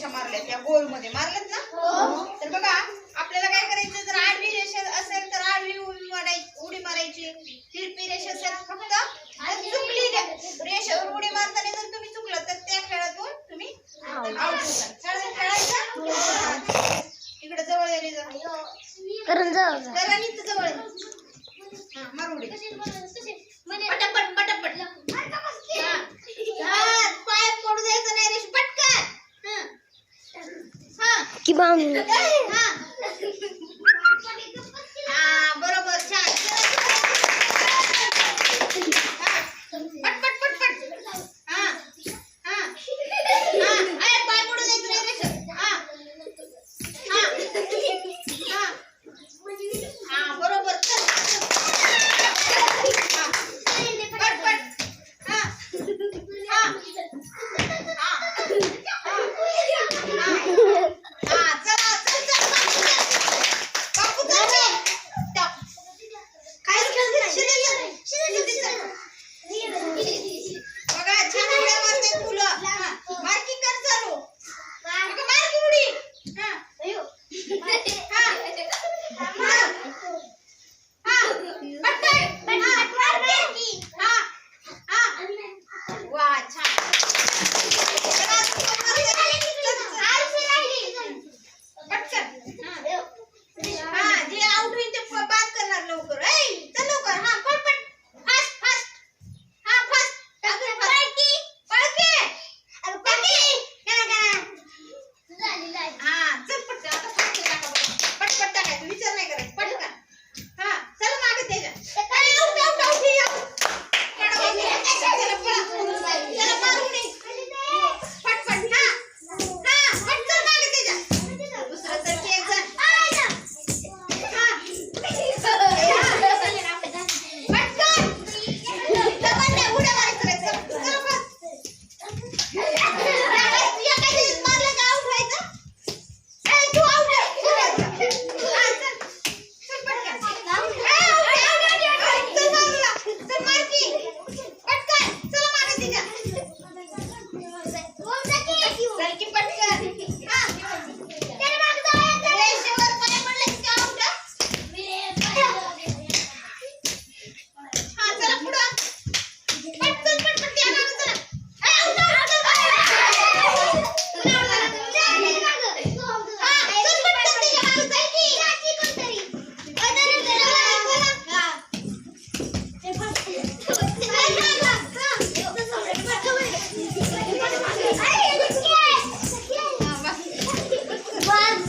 रेषा मारल्यात या गोलमध्ये मारल्यात ना? तर बघा आपल्याला काय करायचं? जर आडवी रेषा असेल तर आडवी उडी मारायची उडी मारायची. तिरपी रेषा असेल फक्त चुकली रेषेवर उडी मारताना जर तुम्ही चुकलं तर त्या खेळातून तुम्ही आउट होता खेळायचं? इकडे जवळ येणे नीट जवळ. हा, मार उडी पटापट पटापट. 这是啥 Ich